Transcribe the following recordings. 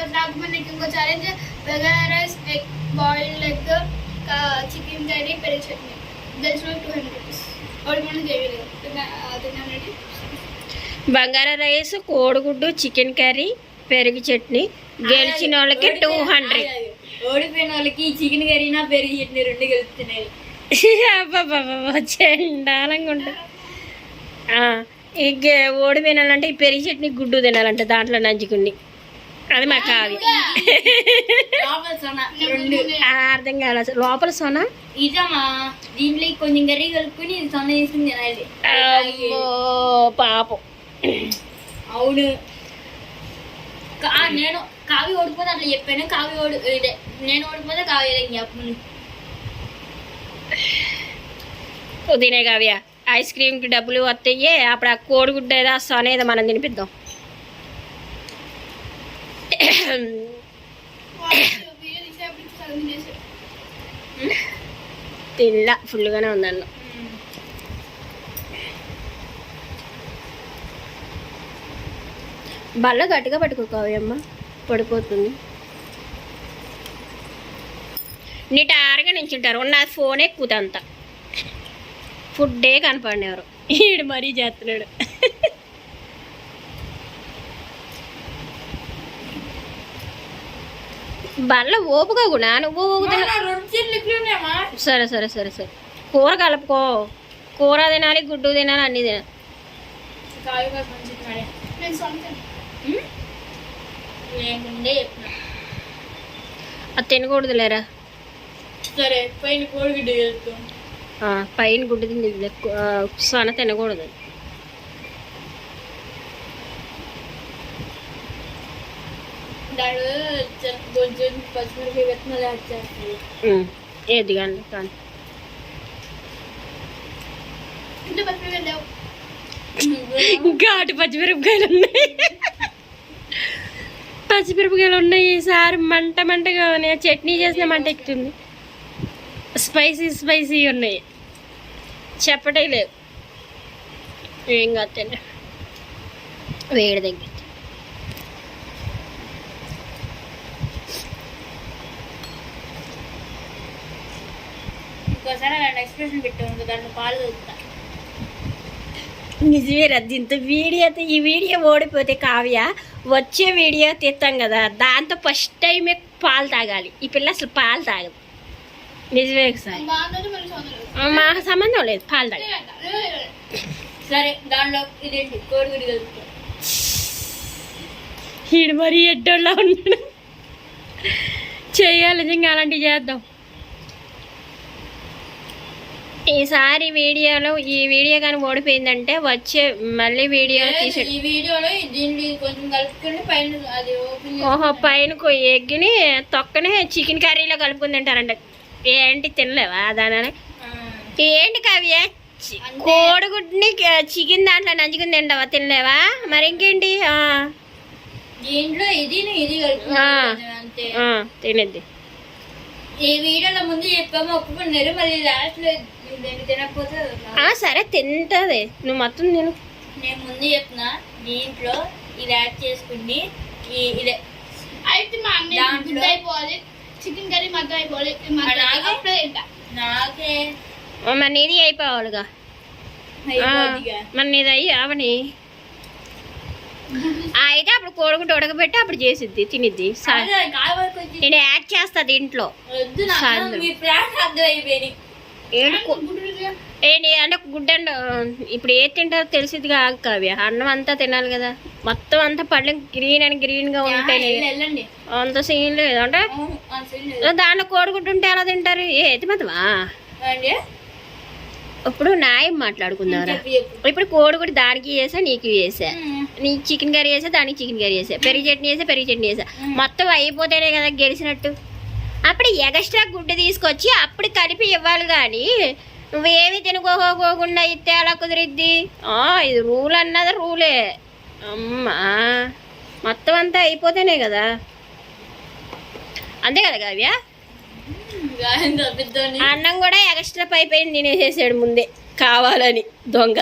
నీకు ఇంకో challenge bagara rice egg boiled egg chicken curry పెరుగు చట్నీ. గెలిచిన టూ హండ్రెడ్ రూపీస్ ఓడిపోయిన చేయలేదు తిన్నానండి బంగారా రైస్ కోడిగుడ్డు చికెన్ కర్రీ పెరుగు చట్నీ. గెలిచిన వాళ్ళకి టూ హండ్రెడ్ ఓడిపోయిన వాళ్ళకి చికెన్ కర్రీనా పెరిగి చట్నీ రెండు గెలుస్తున్నాయి. చండాలంగా ఉంటుంది. ఇక ఓడిపోయిన వాళ్ళంటే ఈ పెరుగు చట్నీ గుడ్డు తినాలంట దాంట్లో నంచుకుని అది మా కావ్య లోపల సొన. రెండు. ఆ, అర్థం కాదు అసలు. లోపల సొన? ఇదమ్మా దీంట్లో కొంచెం కర్రీ కలుపుకొని ఇది సొన అమ్మో, పాపం. అవును. కా- నేను కావి ఓడిపోతే అట్లా చెప్పాను. కావి ఓడి ఇదే నేను ఓడిపోతే కావి చెప్పను. తినే కావ్య ఐస్ క్రీమ్కి డబ్బులు వస్తాయి అప్పుడు ఆ కోడిగుడ్డ ఏదో ఆ సొన ఏదో మనం తినిపిద్దాం. తినలా ఫుల్గానే ఉందన్న బల్ల గట్టిగా పట్టుకో కావ్యమ్మ పడిపోతుంది. నిటారుగా నించుంటారు ఉన్న ఫోన్ ఎక్కుతంత ఫుడ్డే కనపడినెవరు ఈడు మరీ చేస్తున్నాడు బల్ల ఓపుగా కూడా నువ్వు సరే సరే సరే సరే. కూర కలుపుకో. కూర తినాలి గుడ్డు తినాలి అన్నీ తినాలి. అది తినకూడదు లేరా? సరే పైన కోడిగుడ్డు ఆ, పైన గుడ్డు ఎక్కువ సొన తినకూడదు. దాడు పచ్చిమిరపకాయ విత్తనాలు యాడ్ ఏది కానీ ఇంట్లో వెళ్ళావు ఘాటు పచ్చిమిరపకాయలు ఉన్నాయి. పచ్చిమిరపకాయలు ఉన్నాయి ఈసారి మంట మంటగా ఉన్నాయి. చట్నీ చేసిన మంట ఎక్కుతుంది. స్పైసీ స్పైసీ ఉన్నాయి. చెప్పటే లేవు. ఏం కాదు వేడి దగ్గర. ఇంకోసారి అలాంటి ఎక్స్ప్రెషన్ పెట్టాను దాంట్లో పాలు నిజమే రద్దు ఇంత వీడియో అయితే ఈ వీడియో ఓడిపోతే కావ్య వచ్చే వీడియో తీస్తాం కదా దాంతో ఫస్ట్ టైమే పాలు తాగాలి. ఈ పిల్ల అసలు పాలు తాగదు. నిజమే సార్ మాకు సంబంధం లేదు పాలు తాగదు. సరే దాంట్లో ఇదేంటి? కోడిగుడ్డు కలుపుతా ఈడు మరీ ఎడ్డోళ్ళ ఉన్నాడు. చేయాలి నిజంగా అలాంటివి చేద్దాం. ఈసారి వీడియోలో ఈ వీడియో కానీ ఓడిపోయిందంటే వచ్చే మళ్ళీ వీడియో తీసి ఈ వీడియోలో దీంట్లో ఇది కొంచెం కలుపుకొని పైన అది ఓహో పైన ఎగ్గిని తొక్కనే చికెన్ కర్రీలో కలుపుకుని తింటారంట ఏంటి తినలేవా దాని ఏంటి కవ్య? అంతే. కోడిగుడ్ని చికెన్ దాంట్లో నంచుకుని తింటావా? తినలేవా? మరి ఇంకేంటి? దీంట్లో ఇది ఇది తినేద్ది. ఈ వీడియోలో ముందు చెప్పాము ఒప్పుకున్నారు మళ్ళీ లాస్ట్లో దీన్ని తినకపోతే ఆ, సరే తింటది. నువ్వు మొత్తం తిను. నేను ముందు చెప్తున్నా దీంట్లో ఇది యాడ్ చేసుకుని ఈ ఇదే. అయితే మా అన్నయ్య దాంట్లో- అయిపోవాలి? చికెన్ కర్రీ మాత్రం అయిపోవాలి. ఇది మాత్రం అలాగే? అప్పుడే తింటా. నాకే మరి నీది అయిపోవాలిగా. ఆ, అయిపోద్దిగా మరి నీది అయ్యి అవని అయితే అప్పుడు కోడిగుడ్డు ఉడకబెట్టి అప్పుడు చేసిద్ది తినిద్ది. నేను యాడ్ చేస్తా దీంట్లో. ఏంటి అంటే గుడ్డ అండ్ ఇప్పుడు ఏది తింటారో తెలిసిది కాదు కావ్య. అన్నం అంతా తినాలి కదా. మొత్తం అంతా పళ్ళెం గ్రీన్ అండ్ గ్రీన్గా ఉంటేనే వెళ్ళండి. అంత సీన్ లేదు. అంటే. దాంట్లో కోడిగుడ్డు ఉంటే ఎలా తింటారు? ఏది అండి ఇప్పుడు న్యాయం మాట్లాడుకుందాం ఇప్పుడు కోడిగుడ్డు దానికి వేసా నీకు వేసా ఉమ్. నీ చికెన్ కర్రీ వేసా దానికి చికెన్ కర్రీ వేసా పెరుగు చట్నీ వేసా పెరుగు చట్నీ వేసా మొత్తం అయిపోతేనే కదా గెలిచినట్టు. అప్పుడు ఎగస్ట్రా గుడ్డు తీసుకొచ్చి అప్పుడు కలిపి ఇవ్వాలి కానీ నువ్వేమి తినుకోకోకుండా ఇస్తే అలా కుదిరిద్ది? ఆ, ఇది రూల్ అన్నది రూలే అమ్మా. మొత్తం అంతా అయిపోతేనే కదా. అంతే కదా కావ్య. అన్నం కూడా ఎక్స్ట్రా పైపోయింది తినేసేసాడు ముందే. కావాలని దొంగ.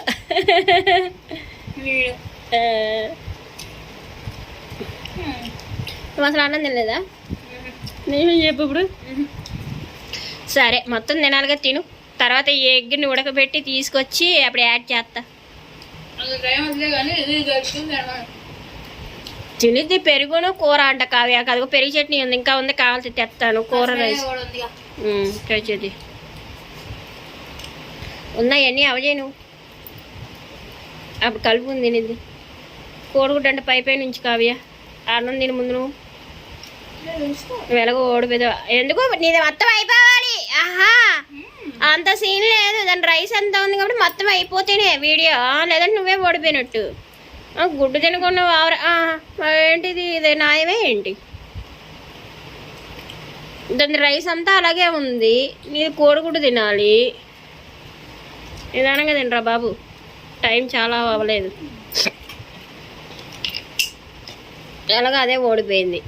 నువ్వు అసలు అన్నం తినలేదా? నేను చెప్పు ఇప్పుడు? సరే మొత్తం తినాలిగా తిను. తర్వాత ఈ ఎగ్ని ఉడకబెట్టి తీసుకొచ్చి అప్పుడు యాడ్ చేస్తా అసలు టైం వదిలే కానీ ఇది గడుచుకుని తినాలి తినిద్ది పెరుగును కూర అంట కావ్య. కదుగో పెరుగు చట్నీ ఉంది ఇంకా ఉంది కావాల్సి తెస్తాను కూర రైస్. ట్రై చేద్ది. ఉన్నాయన్నీ అవజేను అప్పుడు కలుపు ఉంది తినిద్ది. కోడిగుడ్డు అంటే పై పై నుంచి కావ్య. అన్నం తిని ముందు నువ్వు. నువ్వు ఎలాగో ఓడిపోయావు ఎందుకు? నీది మొత్తం అయిపోవాలి. ఆహా! అంత సీన్ లేదు. దాని రైస్ అంతా ఉంది కాబట్టి మొత్తం అయిపోతేనే వీడియో. లేదంటే నువ్వే ఓడిపోయినట్టు. గుడ్డు తినకుండా వావర- ఏంటిది ఇది? నాయమే ఏంటి? దాని రైస్ అంతా అలాగే ఉంది. నీది కోడిగుడ్డు తినాలి. నిదానంగా తినరా బాబు. టైం చాలా అవ్వలేదు. ఎలాగో అదే ఓడిపోయింది.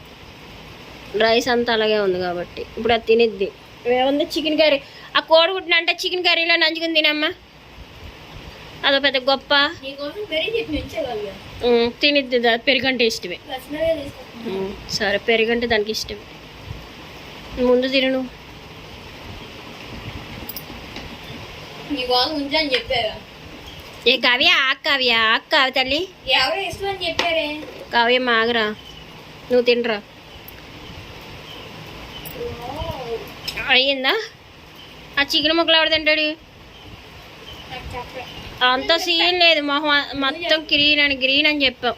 రైస్ అంతా అలాగే ఉంది కాబట్టి. ఇప్పుడు అది తినిద్ది. ఏముంది? Chicken curry. ఆ కోడిగుడ్డుని అంటే చికెన్ కర్రీలో నంచుకుని తినమ్మా. అదో పెద్ద గొప్ప. తినిద్ది పెరుగంటే ఇష్టమే. సరే పెరుగంటే దానికి ఇష్టమే. ముందు తిను నువ్వు. నీకోసం ఉంచని చెప్పారా? ఏ కావ్య ఆ కావ్య ఆ కావ్య తల్లి. ఎవరు కావ్య మాగరా. నువ్వు తినరా. అయ్యిందా? ఆ చికెన్ ముక్కలు ఎవడు తింటాడు? అంత సీన్ లేదు. మొహం మొత్తం గ్రీన్ అని గ్రీన్ అని చెప్పాం.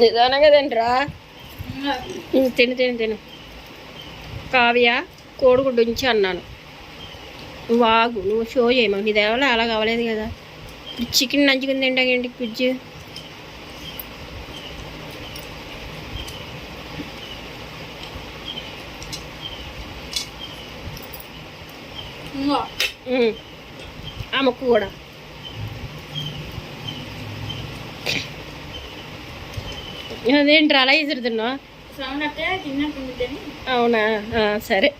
నిదానంగా తినరా? తిను తిను తిను. కావ్య కోడిగుడ్డు ఉంచి అన్నాను. వాగు నువ్వు షో చేయమా? నీ దేవలో అలా కావలేదు కదా. చికెన్ నంచుకుని తింటాకేంటి కుజ్జు ఆ ముక్క కూడా. అదేంటి అలా అట్టే తిన్నట్టుందని అవునా? సరే.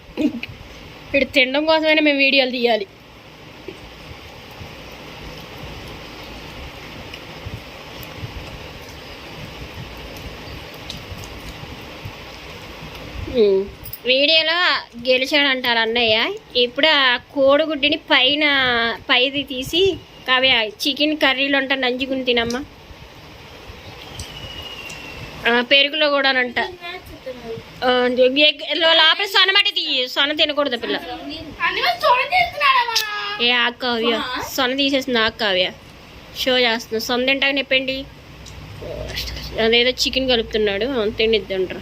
ఇప్పుడు తినడం కోసమైనా మేము వీడియోలు తీయాలి. ఉమ్. వీడియోలో గెలిచాడు అంటారు అన్నయ్య. ఇప్పుడు ఆ కోడిగుడ్డిని పైన పైది తీసి కావే చికెన్ కర్రీలు అంట నంజుకుని తినమ్మా. పెరుగులో కూడా అంట లోపల సొన మట్టి తీయి. సొన తినకూడదు పిల్ల. ఏ ఆకు సొన తీసేసింది ఆకు షో చేస్తుంది. సొన తింటాక చెప్పండి అదేదో చికెన్ కలుపుతున్నాడు. తినిద్దంటారు.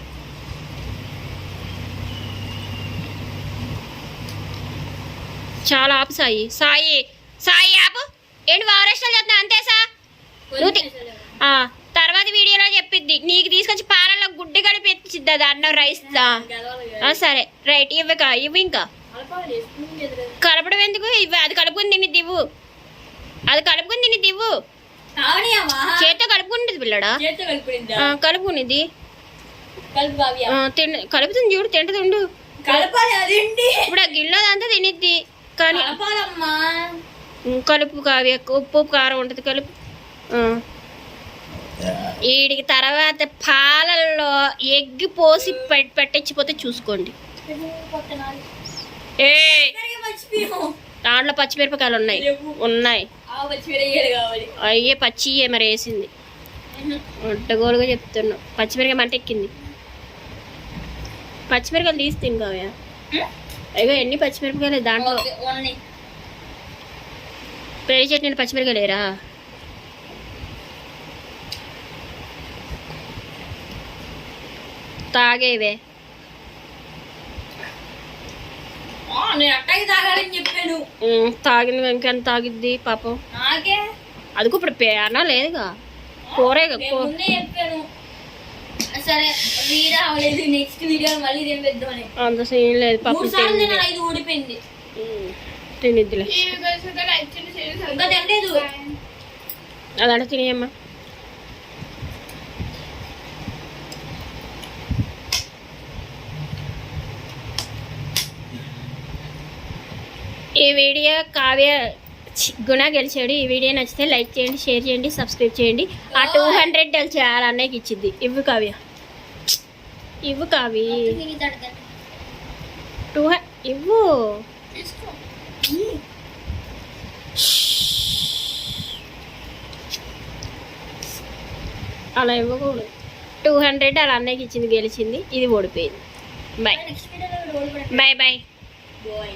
చాలా ఆపు సాయి. సాయి. సాయి ఆపు. ఏంటి వారేష్టాలు చేస్తున్నా అంతే సా నువ్వు తి- ఆ, తర్వాత వీడియోలో చెప్పిద్ది. నీకు తీసుకొచ్చి పాలలో గుడ్డి కలిపి ఎత్తిచ్చిద్ది అది అన్నం రైస్. సరే. రైట్ ఇవ్వక ఇవ్వు ఇంకా. కలపడం ఎందుకు? ఇవ్వు అది కలుపుకుని తిని దివ్వు అది కలుపుకుని తిని దివ్వు చేత్తో కలుపుకుంటుంది? పిల్లడా కలుపుకునిది. కలుపుతుంది చూడు కలపాలి అదేంటి ఇప్పుడు ఆ గిన్నెలో అంతా తినిద్ది. కానీ కలుపు కావ్య ఉప్పు కారం ఉంటుంది కలుపు. వీడికి తర్వాత పాలల్లో ఎగ్ పోసి పెట్ పెట్టించిపోతే చూసుకోండి. ఏ. దాంట్లో పచ్చిమిరపకాయలు ఉన్నాయి. ఉన్నాయి. అయ్యే పచ్చి మరి వేసింది. ఒట్టగోలుగా చెప్తున్నా. పచ్చిమిరకాయ మంట ఎక్కింది. పచ్చిమిరకాయలు తీసి తిను అయ్యో ఎన్ని పచ్చిమిరపకాయలు దాంట్లో? Okay only. పెళ్ళి చట్నీ పచ్చిమిరకాయలు లేరా? తాగేవే తాగింది ఇంకెంత తాగిద్ది పాపం. అదిగో ఇప్పుడు పేనా లేదుగా. కూరే నేను ముందే చెప్పాను. సరే వీడియో అవ్వలేదు నెక్స్ట్ వీడియో మళ్ళీ తినిపిద్దామని అంత సీన్ లేదు మూడు సార్లు ఐదు ఊడిపోయింది. తినిద్దిలే. ఇంకా తినలేదు. అదంటే తినేయమ్మా. ఈ వీడియో కావ్య గుణ గెలిచాడు. ఈ వీడియో నచ్చితే లైక్ చేయండి షేర్ చేయండి సబ్స్క్రైబ్ చేయండి. ఆ టూ హండ్రెడ్ గెలిచి ఆ అన్నయ్యకి ఇచ్చింది. ఇవ్వు కావ్య. ఇవ్వు కావి. టూ ఇవ్వు. అలా ఇవ్వకూడదు. టూ హండ్రెడ్ అలా అన్నయ్యకి ఇచ్చింది గెలిచింది ఇది ఓడిపోయింది. Bye bye bye bye